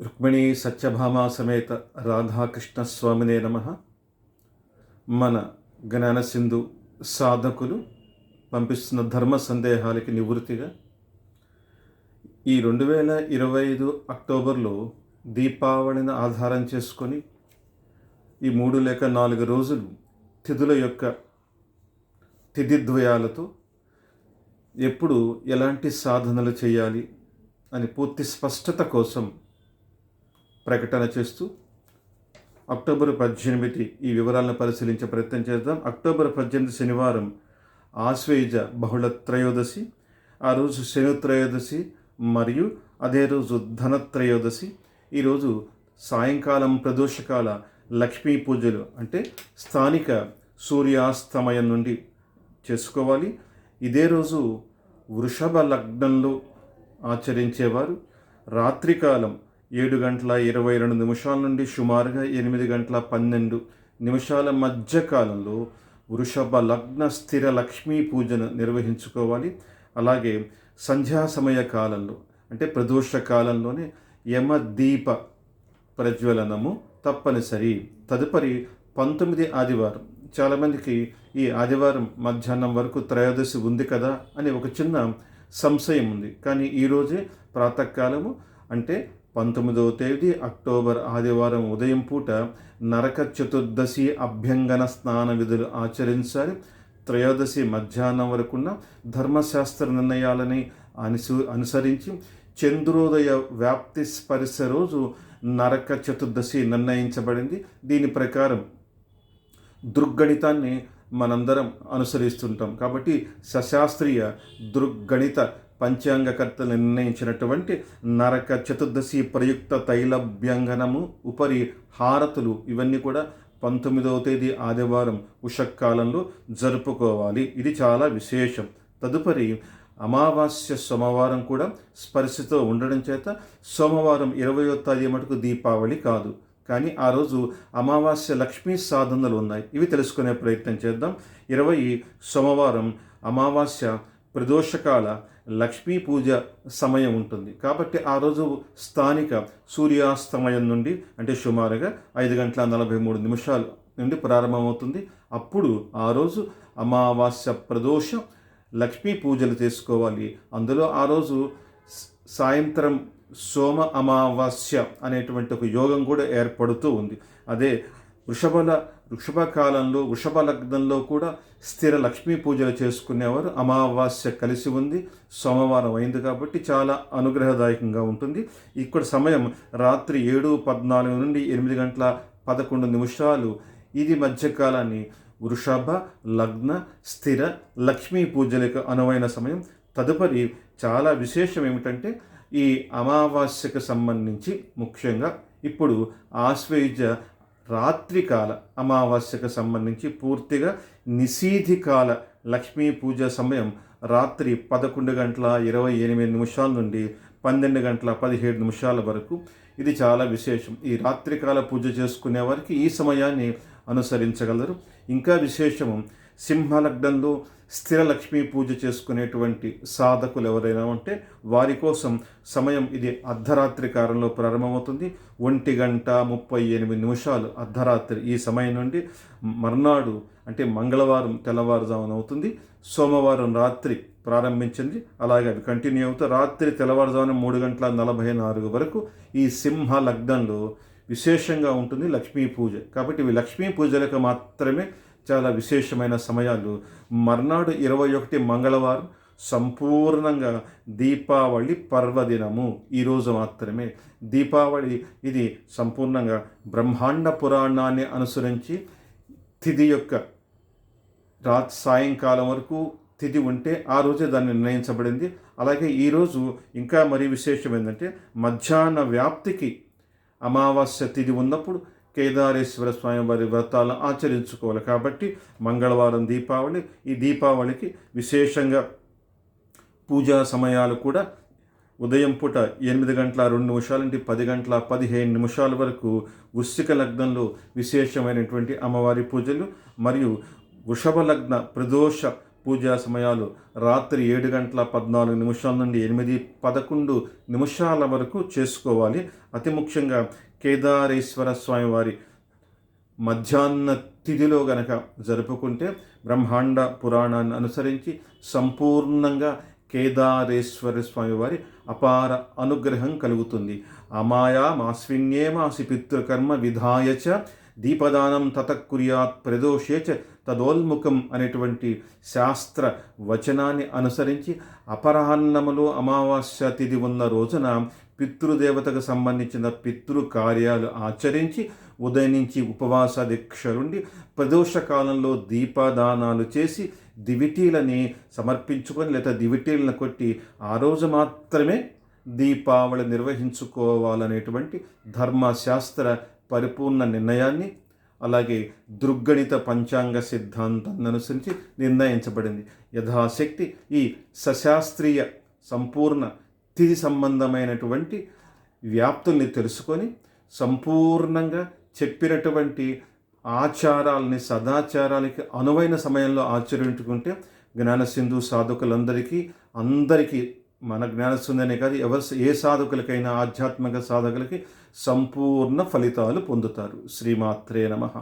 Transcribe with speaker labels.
Speaker 1: రుక్మిణీ సత్యభామా సమేత రాధాకృష్ణ స్వామినే నమ. మన జ్ఞానసింధు సాధకులు పంపిస్తున్న ధర్మ సందేహాలకి నివృత్తిగా ఈ రెండు వేల ఇరవై ఐదు అక్టోబర్లో దీపావళిని ఆధారం చేసుకొని ఈ మూడు లేక నాలుగు రోజులు తిథుల యొక్క తిథిద్వయాలతో ఎప్పుడు ఎలాంటి సాధనలు చేయాలి అని పూర్తి స్పష్టత కోసం ప్రకటన చేస్తూ అక్టోబర్ పద్దెనిమిది ఈ వివరాలను పరిశీలించే ప్రయత్నం చేద్దాం. అక్టోబర్ పద్దెనిమిది శనివారం ఆశ్వేజ బహుళ త్రయోదశి ఆ రోజు శని త్రయోదశి మరియు అదే రోజు ధనత్రయోదశి ఈరోజు సాయంకాలం ప్రదోషకాల లక్ష్మీ పూజలు అంటే స్థానిక సూర్యాస్తమయం నుండి చేసుకోవాలి. ఇదే రోజు వృషభ లగ్నంలో ఆచరించేవారు. రాత్రికాలం ఏడు గంటల ఇరవై రెండు నిమిషాల నుండి సుమారుగా ఎనిమిది గంటల పన్నెండు నిమిషాల మధ్య కాలంలో వృషభ లగ్న స్థిర లక్ష్మీ పూజను నిర్వహించుకోవాలి. అలాగే సంధ్యా సమయ కాలంలో అంటే ప్రదోష కాలంలోనే యమదీప ప్రజ్వలనము తప్పనిసరి. తదుపరి పంతొమ్మిది ఆదివారం. చాలామందికి ఈ ఆదివారం మధ్యాహ్నం వరకు త్రయోదశి ఉంది కదా అని ఒక చిన్న సంశయం ఉంది. కానీ ఈరోజే ప్రాతకాలము అంటే పంతొమ్మిదవ తేదీ అక్టోబర్ ఆదివారం ఉదయం పూట నరక చతుర్దశి అభ్యంగన స్నాన విధులు ఆచరించాలి త్రయోదశి మధ్యాహ్నం వరకున్న ధర్మశాస్త్ర నిర్ణయాలని అనుసు అనుసరించి చంద్రోదయ వ్యాప్తి స్పరిశ రోజు నరక చతుర్దశి నిర్ణయించబడింది. దీని ప్రకారం దృగ్గణితాన్ని మనందరం అనుసరిస్తుంటాం. కాబట్టి సశాస్త్రీయ దృగ్గణిత పంచాంగకర్తలు నిర్ణయించినటువంటి నరక చతుర్దశి ప్రయుక్త తైలభ్యంగనము ఉపరి హారతులు ఇవన్నీ కూడా పంతొమ్మిదవ తేదీ ఆదివారం ఉషక్కాలంలో జరుపుకోవాలి. ఇది చాలా విశేషం. తదుపరి అమావాస్య సోమవారం కూడా స్పర్శతో ఉండడం చేత సోమవారం ఇరవయో తేదీ మటుకు దీపావళి కాదు. కానీ ఆ రోజు అమావాస్య లక్ష్మీ సాధనలు ఉన్నాయి. ఇవి తెలుసుకునే ప్రయత్నం చేద్దాం. ఇరవై సోమవారం అమావాస్య ప్రదోషకాల లక్ష్మీ పూజ సమయం ఉంటుంది. కాబట్టి ఆ రోజు స్థానిక సూర్యాస్తమయం నుండి అంటే సుమారుగా ఐదు గంటల నలభై మూడు నిమిషాల నుండి ప్రారంభమవుతుంది. అప్పుడు ఆ రోజు అమావాస్య ప్రదోష లక్ష్మీ పూజలు చేసుకోవాలి. అందులో ఆ రోజు సాయంత్రం సోమ అమావాస్య అనేటువంటి ఒక యోగం కూడా ఏర్పడుతూ ఉంది. అదే వృషభల వృషభ కాలంలో వృషభ లగ్నంలో కూడా స్థిర లక్ష్మీ పూజలు చేసుకునేవారు. అమావాస్య కలిసి ఉంది. సోమవారం అయింది కాబట్టి చాలా అనుగ్రహదాయకంగా ఉంటుంది. ఇక్కడ సమయం రాత్రి ఏడు పద్నాలుగు నుండి ఎనిమిది గంటల పదకొండు నిమిషాలు. ఇది మధ్యకాలాన్ని వృషభ లగ్న స్థిర లక్ష్మీ పూజలకు అనువైన సమయం. తదుపరి చాలా విశేషం ఏమిటంటే ఈ అమావాస్యకు సంబంధించి ముఖ్యంగా ఇప్పుడు ఆశ్వేజ రాత్రికాల అమావాస్యకు సంబంధించి పూర్తిగా నిషీధికాల లక్ష్మీ పూజ సమయం రాత్రి పదకొండు గంటల ఇరవై ఎనిమిది నిమిషాల నుండి పన్నెండు గంటల పదిహేడు నిమిషాల వరకు. ఇది చాలా విశేషం. ఈ రాత్రికాల పూజ చేసుకునే వారికి ఈ సమయాన్ని అనుసరించగలరు. ఇంకా విశేషము సింహలగ్నంలో స్థిర లక్ష్మీ పూజ చేసుకునేటువంటి సాధకులు ఎవరైనా ఉంటే వారి కోసం సమయం ఇది అర్ధరాత్రి కాలంలో ప్రారంభమవుతుంది. ఒంటి గంట ముప్పై ఎనిమిది నిమిషాలు అర్ధరాత్రి ఈ సమయం నుండి మర్నాడు అంటే మంగళవారం తెల్లవారుజామున అవుతుంది. సోమవారం రాత్రి ప్రారంభించింది. అలాగే అది కంటిన్యూ అవుతూ రాత్రి తెల్లవారుజామున మూడు గంటల నలభై నాలుగు వరకు ఈ సింహ లగ్నంలో విశేషంగా ఉంటుంది లక్ష్మీ పూజ. కాబట్టి ఇవి లక్ష్మీ పూజలకు మాత్రమే చాలా విశేషమైన సమయాలు. మర్నాడు ఇరవై ఒకటి మంగళవారం సంపూర్ణంగా దీపావళి పర్వదినము. ఈరోజు మాత్రమే. దీపావళి ఇది సంపూర్ణంగా బ్రహ్మాండ పురాణాన్ని అనుసరించి తిథి యొక్క రాత్ సాయంకాలం వరకు తిథి ఉంటే ఆ రోజే దాన్ని నిర్ణయించబడింది. అలాగే ఈరోజు ఇంకా మరీ విశేషం ఏంటంటే మధ్యాహ్న వ్యాప్తికి అమావాస్య తిథి ఉన్నప్పుడు కేదారేశ్వర స్వామి వారి వ్రతాలను ఆచరించుకోవాలి. కాబట్టి మంగళవారం దీపావళి ఈ దీపావళికి విశేషంగా పూజా సమయాలు కూడా ఉదయం పూట ఎనిమిది గంటల రెండు నిమిషాల నుండి పది గంటల పదిహేను నిమిషాల వరకు వృశ్చిక లగ్నంలో విశేషమైనటువంటి అమ్మవారి పూజలు మరియు వృషభ లగ్న ప్రదోష పూజా సమయాలు రాత్రి ఏడు గంటల పద్నాలుగు నిమిషాల నుండి ఎనిమిది పదకొండు నిమిషాల వరకు చేసుకోవాలి. అతి ముఖ్యంగా కేదారేశ్వర స్వామివారి మధ్యాహ్న తిథిలో గనక జరుపుకుంటే బ్రహ్మాండ పురాణాన్ని అనుసరించి సంపూర్ణంగా కేదారేశ్వర స్వామివారి అపార అనుగ్రహం కలుగుతుంది. అమాయా మాస్విన్యే మాసి పితృకర్మ విధాయ చ దీపదానం తతకుర్యాత్ ప్రదోషే చ తదోల్ముఖం అనేటువంటి శాస్త్ర వచనాన్ని అనుసరించి అపరాహన్నములో అమావాస్య తిథి ఉన్న రోజున పితృదేవతకు సంబంధించిన పితృ కార్యాలు ఆచరించి ఉదయం నుంచి ఉపవాస దీక్షలుండి ప్రదోష కాలంలో దీపదానాలు చేసి దివిటీలని సమర్పించుకొని లేదా దివిటీలను కొట్టి ఆ రోజు మాత్రమే దీపావళి నిర్వహించుకోవాలనేటువంటి ధర్మశాస్త్ర పరిపూర్ణ నిర్ణయాన్ని అలాగే దృగ్గణిత పంచాంగ సిద్ధాంతాన్ని అనుసరించి నిర్ణయించబడింది. యథాశక్తి ఈ సశాస్త్రీయ సంపూర్ణ తిథి సంబంధమైనటువంటి వ్యాప్తుల్ని తెలుసుకొని సంపూర్ణంగా చెప్పినటువంటి ఆచారాలని సదాచారాలకి అనువైన సమయంలో ఆచరించుకుంటే జ్ఞానసింధు సాధకులందరికీ అందరికీ మన జ్ఞానస్తుందనే కాదు ఎవరు ఏ సాధకులకైనా ఆధ్యాత్మిక సాధకులకి సంపూర్ణ ఫలితాలు పొందుతారు. శ్రీమాత్రే నమః.